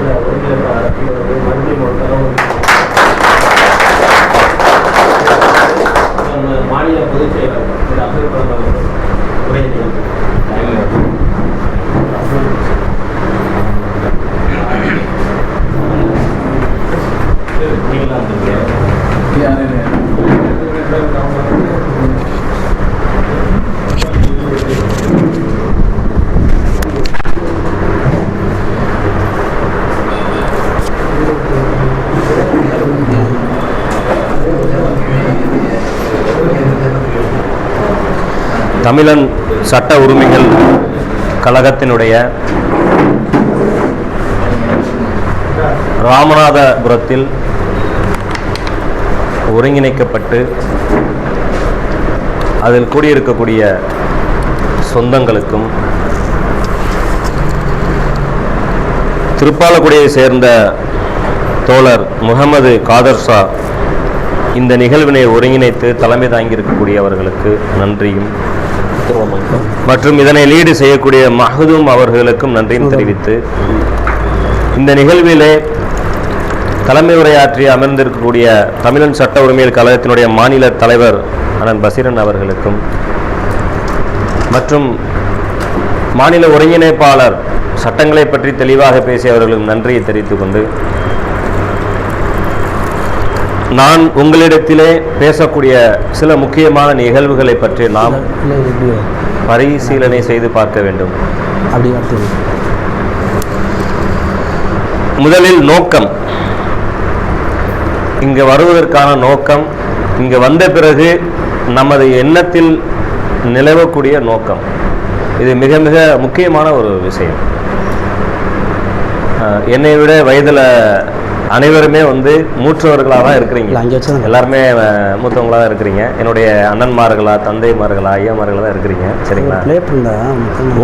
மாநில ஒருங்கிணைப்பாளர் தமிழன் சட்ட உரிமைகள் கழகத்தினுடைய ராமநாதபுரத்தில் ஒருங்கிணைக்கப்பட்டு அதில் கூடியிருக்கக்கூடிய சொந்தங்களுக்கும் திருப்பாலக்குடியை சேர்ந்த தோழர் முகமது காதர் ஷா இந்த நிகழ்வினை ஒருங்கிணைத்து தலைமை தாங்கியிருக்கக்கூடியவர்களுக்கு நன்றியும். மற்றும் இதனை லீடு செய்யக்கூடிய மஹதூம் அவர்களுக்கும் நன்றியும் தெரிவித்து இந்த நிகழ்விலே தலைமை உரையாற்றி அமர்ந்திருக்கக்கூடிய தமிழன் சட்ட உரிமைகள் கழகத்தினுடைய மாநில தலைவர் அண்ணன் பசீரன் அவர்களுக்கும் மற்றும் மாநில ஒருங்கிணைப்பாளர் சட்டங்களை பற்றி தெளிவாக பேசியவர்களும் நன்றியை தெரிவித்துக் கொண்டு நான் உங்களிடத்திலே பேசக்கூடிய சில முக்கியமான நிகழ்வுகளை பற்றி நாம் பரிசீலனை செய்து பார்க்க வேண்டும். முதலில் நோக்கம். இங்கு வருவதற்கான நோக்கம் இங்கு வந்த பிறகு நமது எண்ணத்தில் நிலவக்கூடிய நோக்கம். இது மிக மிக முக்கியமான ஒரு விஷயம். என்னை விட வயதில் அனைவருமே வந்து மூற்றவர்களாக தான் இருக்கிறீங்க. எல்லாருமே அஹ், மூத்தவங்களா தான் இருக்கிறீங்க. என்னுடைய அண்ணன்மார்களா தந்தைமார்களா ஐயாமார்களா தான் இருக்கிறீங்க. சரிங்களா?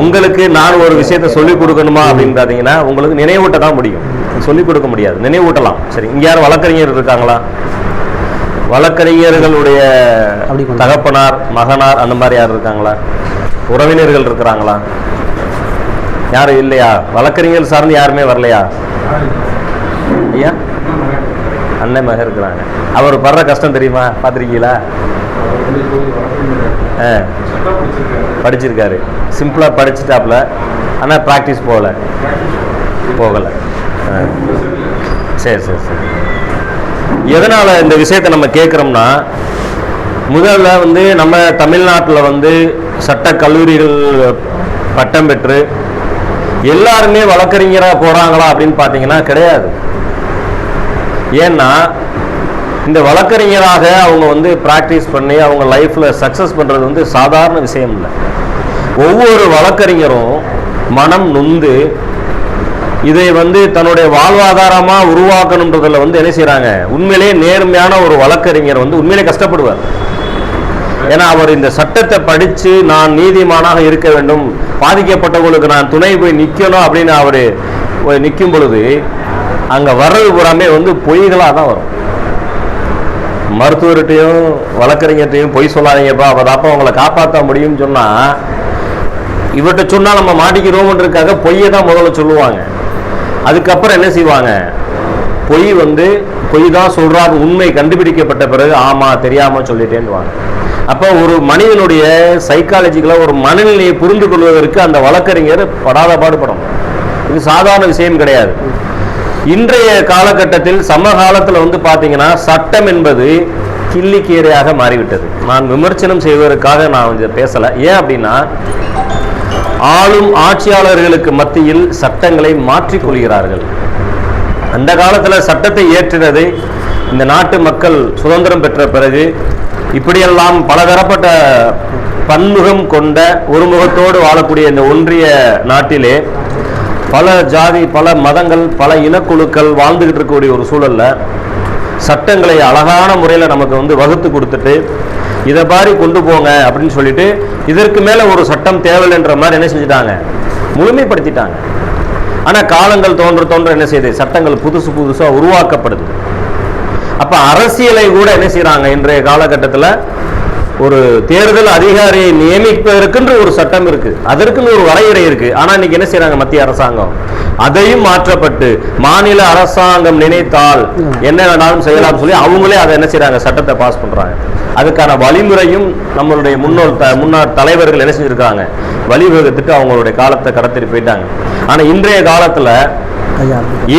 உங்களுக்கு நான் ஒரு விஷயத்தை சொல்லிக் கொடுக்கணுமா அப்படின்னு பார்த்தீங்கன்னா உங்களுக்கு நினைவூட்ட தான் முடியும். சொல்லிக் கொடுக்க முடியாது. நினைவூட்டலாம். சரி இங்க யாரும் வழக்கறிஞர் இருக்காங்களா? வழக்கறிஞர்களுடைய. தகப்பனார் மகனார் அந்த மாதிரி யார் இருக்காங்களா? உறவினர்கள் இருக்கிறாங்களா? யாரும் இல்லையா? வழக்கறிஞர் சார்ந்து யாருமே வரலையா? ஐயா அண்ணன் மகன் இருக்கிறாங்க. அவர் படுற கஷ்டம் தெரியுமா? பார்த்துருக்கீங்களா? ஆ. படிச்சிருக்காரு. சிம்பிளாக படிச்சுட்டாப்புல. ஆனால் ப்ராக்டிஸ் போகல. போகலை. சரி சரி சரி. எதனால் இந்த விஷயத்தை நம்ம கேட்குறோம்னா முதல்ல வந்து நம்ம தமிழ்நாட்டில் வந்து சட்ட கல்லூரிகள் பட்டம் பெற்று எல்லாருமே வழக்கறிஞராக போகிறாங்களா அப்படின்னு பார்த்தீங்கன்னா கிடையாது. ஏன்னா இந்த வழக்கறிஞராக அவங்க வந்து ப்ராக்டிஸ் பண்ணி அவங்க லைஃப்பில் சக்ஸஸ் பண்ணுறது வந்து சாதாரண விஷயம் இல்லை. ஒவ்வொரு வழக்கறிஞரும் மனம் நொந்து இதை வந்து தன்னுடைய வாழ்வாதாரமாக உருவாக்கணுன்றதில் வந்து என்ன செய்கிறாங்க உண்மையிலேயே நேர்மையான ஒரு வழக்கறிஞர் வந்து உண்மையிலே கஷ்டப்படுவார். ஏன்னா அவர் இந்த சட்டத்தை படித்து நான் நீதிமானாக இருக்க வேண்டும் பாதிக்கப்பட்டவங்களுக்கு நான் துணை போய் நிற்கணும் அப்படின்னு அவர் நிற்கும் பொழுது அங்கே வர்றது பூராமே வந்து பொய்களாக தான் வரும். மருத்துவர்கிட்டையும் வழக்கறிஞர்கிட்டையும் பொய் சொல்லாதீங்கப்பா அப்போ அவங்கள காப்பாற்ற முடியும்னு சொன்னால் இவர்கிட்ட சொன்னால் நம்ம மாட்டிக்கிறோம்ன்றக்காக பொய்யை தான் முதல்ல சொல்லுவாங்க. அதுக்கப்புறம் என்ன செய்வாங்க? பொய் வந்து பொய் தான் சொல்கிறார் உண்மை கண்டுபிடிக்கப்பட்ட பிறகு ஆமாம் தெரியாமல் சொல்லிட்டேன்வாங்க அப்போ ஒரு மனிதனுடைய சைக்காலஜிக்கலாக ஒரு மனநிலையை புரிந்து கொள்வதற்கு அந்த வழக்கறிஞர் படாத பாடுபடணும் இது சாதாரண விஷயம் கிடையாது. இன்றைய காலகட்டத்தில் சமகாலத்தில் வந்து பார்த்தீங்கன்னா சட்டம் என்பது கிள்ளிக்கீரையாக மாறிவிட்டது. நான் விமர்சனம் செய்வதற்காக நான் கொஞ்சம் பேசலை. ஏன் அப்படின்னா ஆளும் ஆட்சியாளர்களுக்கு மத்தியில் சட்டங்களை மாற்றிக்கொள்கிறார்கள் அந்த காலத்தில் சட்டத்தை ஏற்றினது இந்த நாட்டு மக்கள் சுதந்திரம் பெற்ற பிறகு இப்படியெல்லாம் பலதரப்பட்ட பன்முகம் கொண்ட ஒருமுகத்தோடு வாழக்கூடிய இந்த ஒன்றிய நாட்டிலே பல ஜாதி பல மதங்கள் பல இனக்குழுக்கள் வாழ்ந்துகிட்டு இருக்கக்கூடிய ஒரு சூழல்ல சட்டங்களை அழகான முறையில் நமக்கு வந்து வகுத்து கொடுத்துட்டு இதை மாதிரி கொண்டு போங்க அப்படின்னு சொல்லிட்டு இதற்கு மேலே ஒரு சட்டம் தேவையில்லைன்ற மாதிரி என்ன செஞ்சுட்டாங்க? முழுமைப்படுத்திட்டாங்க. ஆனால் காலங்கள் தோன்ற தோன்ற என்ன செய்யுது? சட்டங்கள் புதுசு புதுசாக உருவாக்கப்படுது. அப்போ அரசியலை கூட என்ன செய்கிறாங்க இன்றைய காலகட்டத்தில் ஒரு தேர்தல் அதிகாரியை நியமிப்பதற்கென்று ஒரு சட்டம் இருக்கு. அதற்குன்னு ஒரு வரையறை இருக்கு. ஆனா இன்னைக்கு என்ன செய்றாங்க மத்திய அரசாங்கம்? அதையும் மாற்றப்பட்டு மாநில அரசாங்கம் நினைத்தால் என்ன வேணாலும் செய்யலாம் சொல்லி அவங்களே அதை என்ன செய்றாங்க? சட்டத்தை பாஸ் பண்றாங்க. அதுக்கான வழிமுறையும் நம்மளுடைய முன்னோர் த முன்னாள் தலைவர்கள் என்ன செஞ்சிருக்காங்க? வழிவகுத்துட்டு அவங்களுடைய காலத்தை கடத்திட்டு போயிட்டாங்க. ஆனா இன்றைய காலத்துல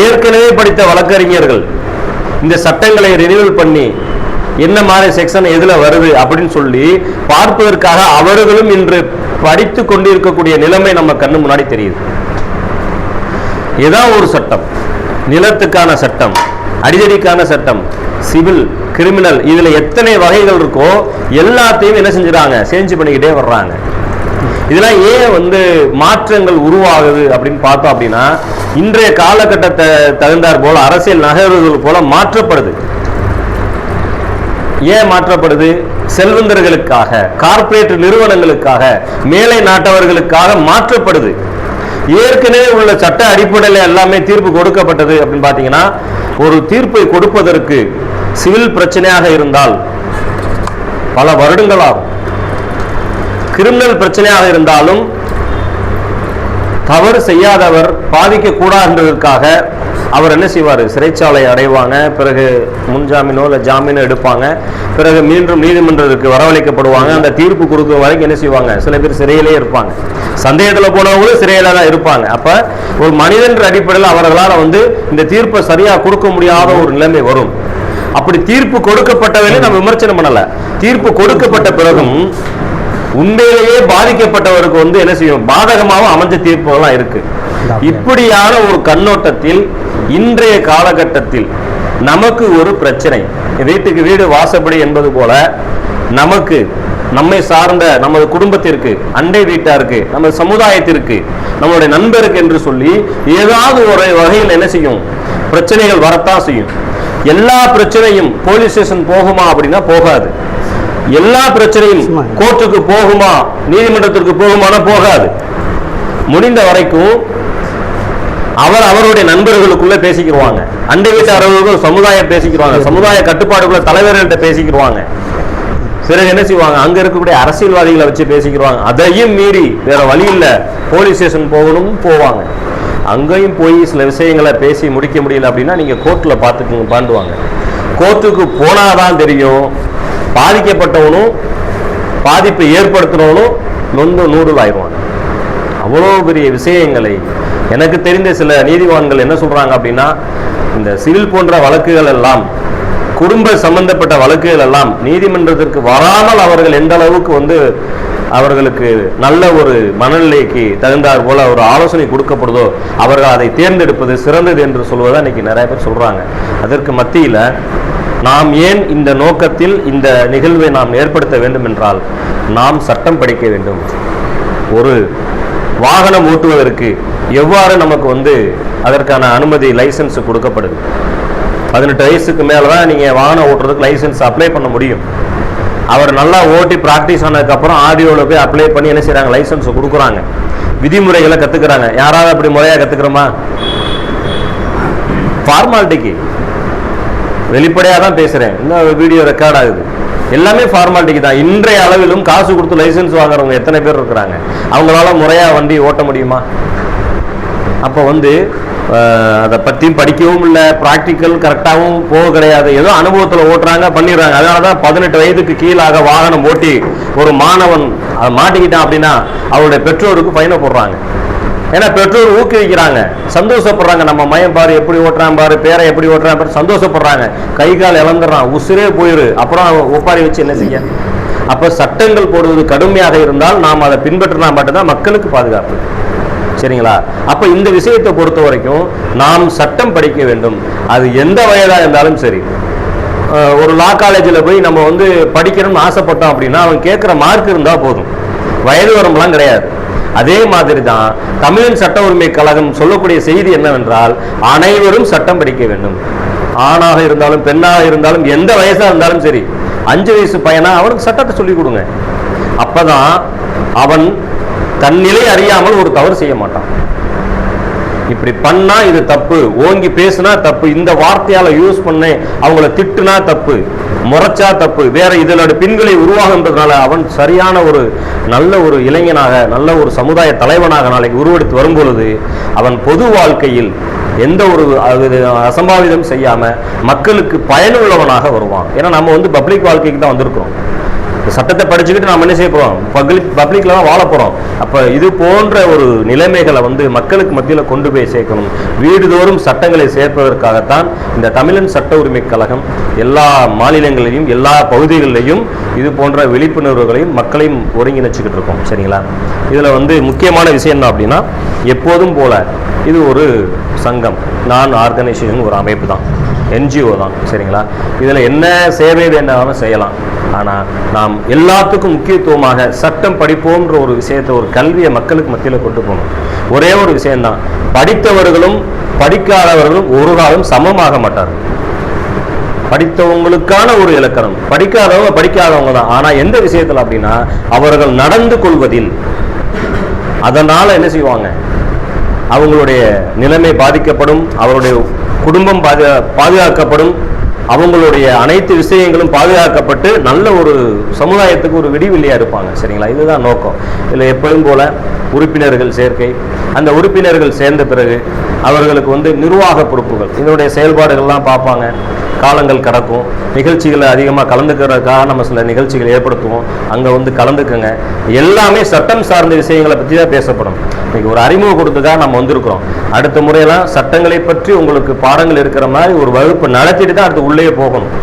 ஏற்கனவே படித்த வழக்கறிஞர்கள் இந்த சட்டங்களை ரினிவல் பண்ணி என்ன மாதிரி செக்ஷன் எதுல வருது அப்படின்னு சொல்லி பார்ப்பதற்காக அவர்களும் இன்று படித்து கொண்டிருக்கக்கூடிய நிலைமை நம்ம கண்ணு முன்னாடி தெரியுது. ஏதாவது ஒரு சட்டம். நிலத்துக்கான சட்டம் அடிதடிக்கான சட்டம் சிவில் கிரிமினல் இதுல எத்தனை வகைகள் இருக்கோ எல்லாத்தையும் என்ன செஞ்சுறாங்க? சேஞ்ச் பண்ணிக்கிட்டே வர்றாங்க. இதெல்லாம் ஏன் வந்து மாற்றங்கள் உருவாகுது அப்படின்னு பார்த்தோம் அப்படின்னா இன்றைய காலகட்டத்தை தகுந்தாற் போல அரசியல் நகர்வுகள் போல மாற்றப்படுது. ஏன் மாற்றப்படுது? செல்வந்தர்களுக்காக கார்ப்பரேட் நிறுவனங்களுக்காக மேலை நாட்டவர்களுக்காக மாற்றப்படுது. ஏற்கனவே உள்ள சட்ட அடிப்படையில் எல்லாமே தீர்ப்பு கொடுக்கப்பட்டது அப்படின்னு பார்த்தீங்கன்னா ஒரு தீர்ப்பை கொடுப்பதற்கு சிவில் பிரச்சனையாக இருந்தால் பல வருடங்களாகும் கிரிமினல் பிரச்சனையாக இருந்தாலும் தவறு செய்யாதவர் பாதிக்க கூடாதுன்றதுக்காக அவர் என்ன செய்வார்? சிறைச்சாலை அடைவாங்க. பிறகு முன்ஜாமீனோ இல்லை ஜாமீனோ எடுப்பாங்க. பிறகு மீண்டும் நீதிமன்றத்துக்கு வரவழைக்கப்படுவாங்க. அந்த தீர்ப்பு கொடுக்கும் வரைக்கும் என்ன செய்வாங்க? சில பேர் சிறையிலே இருப்பாங்க. சந்தேகத்தில் போனவங்களும் சிறையில தான் இருப்பாங்க. அப்ப ஒரு மனிதன்ற அடிப்படையில் அவர்களால் வந்து இந்த தீர்ப்பை சரியா கொடுக்க முடியாத ஒரு நிலைமை வரும். அப்படி தீர்ப்பு கொடுக்கப்பட்டவர்களே நம்ம விமர்சனம் பண்ணல. தீர்ப்பு கொடுக்கப்பட்ட பிறகும் உண்மையிலேயே பாதிக்கப்பட்டவருக்கு வந்து என்ன செய்யும்? பாதகமாகவும் அமைஞ்ச தீர்ப்புகள்லாம் இருக்கு. இப்படியான ஒரு கண்ணோட்டத்தில் இன்றைய காலகட்டத்தில் நமக்கு ஒரு பிரச்சனை. வீட்டுக்கு வீடு வாசப்படி என்பது போல நமக்கு நம்மை சார்ந்த நமது குடும்பத்திற்கு அண்டை வீட்டாருக்கு நமது சமுதாயத்திற்கு நம்மளுடைய நண்பருக்கு என்று சொல்லி ஏதாவது ஒரு வகையில் என்ன செய்யும்? பிரச்சனைகள் வரத்தான் செய்யும். எல்லா பிரச்சனையும் போலீஸ் ஸ்டேஷன் போகுமா அப்படின்னா போகாது. எல்லா பிரச்சனையும். கோர்ட்டுக்கு போகுமா நீதிமன்றத்திற்கு போகுமானா போகாது. முடிந்த வரைக்கும் அவர் அவருடைய நண்பர்களுக்குள்ள பேசிக்கிடுவாங்க அண்டை வீட்டாரர்களுக்கும் சமுதாயம் பேசிக்கிடுவாங்க சமுதாய கட்டுப்பாடுக்குள்ள தலைவர்கள்ட்ட பேசிக்கிடுவாங்க பிறகு என்ன செய்வாங்க? அங்க இருக்கக்கூடிய அரசியல்வாதிகளை வச்சு பேசிக்கிடுவாங்க அதையும் மீறி வேற வழி இல்லை. போலீஸ் ஸ்டேஷன் போகணும் போவாங்க. அங்கேயும் போய் சில விஷயங்களை பேசி முடிக்க முடியல அப்படின்னா நீங்க கோர்ட்ல பார்த்துக்குங்க பாண்டுவாங்க. கோர்ட்டுக்கு போனாதான் தெரியும். பாதிக்கப்பட்டவனும் பாதிப்பை ஏற்படுத்தினவனும் நொந்து நூடுல் ஆயிடுவாங்க. அவ்வளோ பெரிய விஷயங்களை எனக்கு தெரிந்த சில நீதிவான்கள் என்ன சொல்றாங்க அப்படின்னா இந்த சிவில் போன்ற வழக்குகள் எல்லாம் குடும்ப சம்பந்தப்பட்ட வழக்குகள் எல்லாம் நீதிமன்றத்திற்கு வராமல் அவர்கள் எந்த அளவுக்கு வந்து அவர்களுக்கு நல்ல ஒரு மனநிலைக்கு தகுந்தார் போல ஒரு ஆலோசனை கொடுக்கப்படுதோ அவர்கள் அதை தேர்ந்தெடுப்பது சிறந்தது என்று சொல்வதை இன்னைக்கு நிறைய பேர் சொல்றாங்க. அதற்கு மத்தியில நாம் ஏன் இந்த நோக்கத்தில் இந்த நிகழ்வை நாம் ஏற்படுத்த வேண்டும் என்றால் நாம் சட்டம் படிக்க வேண்டும். ஒரு வாகனம் ஓட்டுவதற்கு எவ்வாறு நமக்கு வந்து அதற்கான அனுமதி லைசன்ஸ் கொடுக்கப்படுது? பதினெட்டு வயசுக்கு மேலே தான் நீங்கள் வாகனம் ஓட்டுறதுக்கு லைசன்ஸ் அப்ளை பண்ண முடியும். அவர் நல்லா ஓட்டி ப்ராக்டிஸ் ஆனதுக்கப்புறம் ஆடியோவில் போய் அப்ளை பண்ணி என்ன செய்கிறாங்க லைசன்ஸ் கொடுக்குறாங்க. விதிமுறைகளை கற்றுக்குறாங்க யாராவது அப்படி முறையாக கற்றுக்குறோமா ஃபார்மாலிட்டிக்கு வெளிப்படையாக தான் பேசுகிறேன் இன்னும் வீடியோ ரெக்கார்ட் ஆகுது. எல்லாமே ஃபார்மாலிட்டிக்கு தான். இன்றைய அளவிலும் காசு கொடுத்து லைசென்ஸ் வாங்குறவங்க எத்தனை பேர் இருக்கிறாங்க? அவங்களால முறையாக வண்டி ஓட்ட முடியுமா? அப்போ வந்து அதை பற்றியும் படிக்கவும் இல்லை ப்ராக்டிக்கல் கரெக்டாகவும் போக கிடையாது. ஏதோ அனுபவத்தில் ஓட்டுறாங்க பண்ணிடுறாங்க. அதனால தான் பதினெட்டு வயதுக்கு கீழாக வாகனம் ஓட்டி ஒரு மாணவன் அதை மாட்டிக்கிட்டான் அப்படின்னா அவருடைய பெற்றோருக்கு ஃபைனை போடுறாங்க. ஏன்னா பெற்றோர் ஊக்குவிக்கிறாங்க. சந்தோஷப்படுறாங்க. நம்ம மயம் பாரு எப்படி ஓட்டுறான் பாரு பேரை எப்படி ஓட்டுறான் பாரு சந்தோஷப்படுறாங்க. கை கால் இழந்துடுறான். உசுரே போயிரு. அப்புறம் ஒப்பாரி வச்சு என்ன செய்ய? அப்போ சட்டங்கள் போடுவது கடுமையாக இருந்தால் நாம் அதை பின்பற்றினா மட்டும்தான் மக்களுக்கு பாதுகாப்பு. சரிங்களா? அப்ப இந்த விஷயத்தை பொறுத்த வரைக்கும் நாம் சட்டம் படிக்க வேண்டும். அது எந்த வயதா இருந்தாலும் சரி. ஒரு லா காலேஜில் போய் நம்ம வந்து படிக்கணும்னு ஆசைப்பட்டோம் அப்படின்னா அவன் கேட்குற மார்க் இருந்தால் போதும். வயது வரம்பெல்லாம் கிடையாது. அதே மாதிரி தான் தமிழின் சட்ட உரிமை கழகம் சொல்லக்கூடிய செய்தி என்னவென்றால் அனைவரும் சட்டம் படிக்க வேண்டும். ஆணாக இருந்தாலும் பெண்ணாக இருந்தாலும் எந்த வயசாக இருந்தாலும் சரி அஞ்சு வயசு பையனா அவனுக்கு சட்டத்தை சொல்லிக் கொடுங்க. அப்போதான் அவன் தன்னிலை அறியாமல் ஒரு தவறு செய்ய மாட்டான். இப்படி பண்ணா இது தப்பு. ஓங்கி பேசுனா தப்பு. இந்த வார்த்தையால யூஸ் பண்ண அவங்கள திட்டுனா தப்பு. முறைச்சா தப்பு. வேற இதனோட பின்களை உருவாகுன்றதுனால அவன் சரியான ஒரு நல்ல ஒரு இளைஞனாக நல்ல ஒரு சமுதாய தலைவனாக நாளைக்கு உருவெடுத்து வரும்பொழுது அவன் பொது வாழ்க்கையில் எந்த ஒரு அது அசம்பாவிதம் செய்யாம மக்களுக்கு பயனுள்ளவனாக வருவான். ஏன்னா நம்ம வந்து பப்ளிக் வாழ்க்கைக்கு தான் வந்திருக்கிறோம். சட்டத்தை படிச்சுக்கிட்டு நாம் என்ன செய்ய போகிறோம் பப்ளிக் பப்ளிக்கில் தான் வாழ போகிறோம் அப்போ இது போன்ற ஒரு நிலைமைகளை வந்து மக்களுக்கு மத்தியில் கொண்டு போய் சேர்க்கணும். வீடுதோறும் சட்டங்களை சேர்ப்பதற்காகத்தான் இந்த தமிழன் சட்ட உரிமை கழகம் எல்லா மாநிலங்களிலையும் எல்லா பகுதிகளிலையும் இது போன்ற விழிப்புணர்வுகளையும் மக்களையும் ஒருங்கிணைச்சிக்கிட்டு இருக்கோம். சரிங்களா? இதில் வந்து முக்கியமான விஷயம் என்ன அப்படின்னா எப்போதும் போல இது ஒரு சங்கம். நான் ஆர்கனைசேஷன் ஒரு அமைப்பு தான். என்ஜிஓ தான் சரிங்களா? இதில் என்ன சேவை வேண்டாலும் செய்யலாம். ஆனால் நாம் எல்லாத்துக்கும் முக்கியத்துவமாக சட்டம் படிப்போம்ன்ற ஒரு விஷயத்தை ஒரு கல்வியை மக்களுக்கு மத்தியில் கொண்டு போகணும். ஒரே ஒரு விஷயம்தான். படித்தவர்களும் படிக்காதவர்களும் ஒரு நாளும் சமமாக மாட்டார்கள் படித்தவங்களுக்கான ஒரு இலக்கணம். படிக்காதவங்க படிக்காதவங்க தான். ஆனால் எந்த விஷயத்தில் அப்படின்னா அவர்கள் நடந்து கொள்வதில். அதனால என்ன செய்வாங்க? அவங்களுடைய நிலைமை பாதிக்கப்படும். அவருடைய குடும்பம் பாதுகா பாதுகாக்கப்படும். அவங்களுடைய அனைத்து விஷயங்களும் பாதுகாக்கப்பட்டு நல்ல ஒரு சமுதாயத்துக்கு ஒரு விடிவெளியாக இருப்பாங்க சரிங்களா? இதுதான் நோக்கம். இதில் எப்பவும் போல உறுப்பினர்கள் சேர்க்கை. அந்த உறுப்பினர்கள் சேர்ந்த பிறகு அவர்களுக்கு வந்து நிர்வாக பொறுப்புகள் இதனுடைய செயல்பாடுகள்லாம் பார்ப்பாங்க. காலங்கள் கடக்கும். நிகழ்ச்சிகளை அதிகமாக கலந்துக்கிறதுக்காக நம்ம சில நிகழ்ச்சிகள் ஏற்படுத்துவோம். அங்கே வந்து கலந்துக்குங்க. எல்லாமே சட்டம் சார்ந்த விஷயங்களை பற்றி தான் பேசப்படும். இன்றைக்கி ஒரு அறிமுகம் கொடுத்துக்காக நம்ம வந்திருக்கிறோம். அடுத்த முறையெல்லாம் சட்டங்களை பற்றி உங்களுக்கு பாடங்கள் இருக்கிற மாதிரி ஒரு வகுப்பு நடத்திட்டு தான் அடுத்து உள்ளே போகணும்.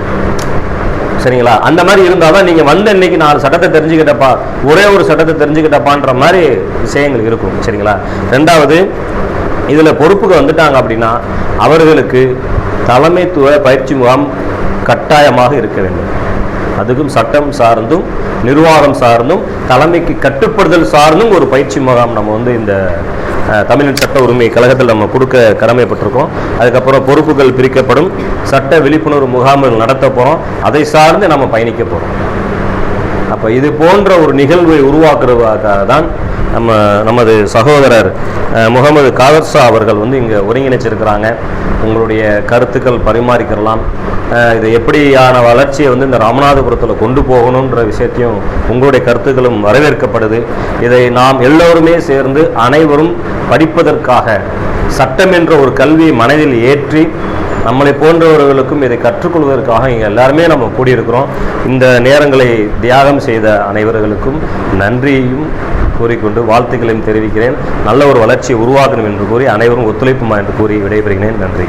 சரிங்களா? அந்த மாதிரி இருந்தால் தான் நீங்கள் வந்த இன்னைக்கு நாலு சட்டத்தை தெரிஞ்சுக்கிட்டப்பா ஒரே ஒரு சட்டத்தை தெரிஞ்சுக்கிட்டப்பான்ற மாதிரி விஷயங்கள் இருக்கும். சரிங்களா? ரெண்டாவது இதில் பொறுப்புக்கு வந்துட்டாங்க அப்படின்னா அவர்களுக்கு தலைமைத்துவ பயிற்சி முகாம் கட்டாயமாக இருக்க வேண்டும். அதுக்கும் சட்டம் சார்ந்தும் நிர்வாகம் சார்ந்தும் தலைமைக்கு கட்டுப்படுதல் சார்ந்தும் ஒரு பயிற்சி முகாம் நம்ம வந்து இந்த தமிழின் சட்ட உரிமை கழகத்தில் நம்ம கொடுக்க கடமைப்பட்டிருக்கோம். அதுக்கப்புறம் பொறுப்புகள் பிரிக்கப்படும் சட்ட விழிப்புணர்வு முகாம்கள் நடத்த போகிறோம் அதை சார்ந்து நம்ம பயணிக்க போகிறோம் அப்போ இது போன்ற ஒரு நிகழ்வை உருவாக்குறதுக்காக தான் நம்ம நமது சகோதரர் முகமது காதர்ஷா அவர்கள் வந்து இங்கே ஒருங்கிணைச்சிருக்கிறாங்க. உங்களுடைய கருத்துக்கள் பரிமாறிக்கிறலாம். இது எப்படியான வளர்ச்சியை வந்து இந்த ராமநாதபுரத்தில் கொண்டு போகணுன்ற விஷயத்தையும் உங்களுடைய கருத்துக்களும் வரவேற்கப்படுது. இதை நாம் எல்லோருமே சேர்ந்து அனைவரும் படிப்பதற்காக சட்டம் என்ற ஒரு கல்வியை மனதில் ஏற்றி நம்மளை போன்றவர்களுக்கும் இதை கற்றுக்கொள்வதற்காக இங்கே எல்லாருமே நம்ம கூடியிருக்கிறோம். இந்த நேரங்களை தியாகம் செய்த அனைவர்களுக்கும் நன்றியையும் கூறிக்கொண்டு வாழ்த்துக்களையும் தெரிவிக்கிறேன். நல்ல ஒரு வளர்ச்சியை உருவாக்கணும் என்று கூறி அனைவரும் ஒத்துழைப்புமா என்று கூறி விடைபெறுகிறேன். நன்றி.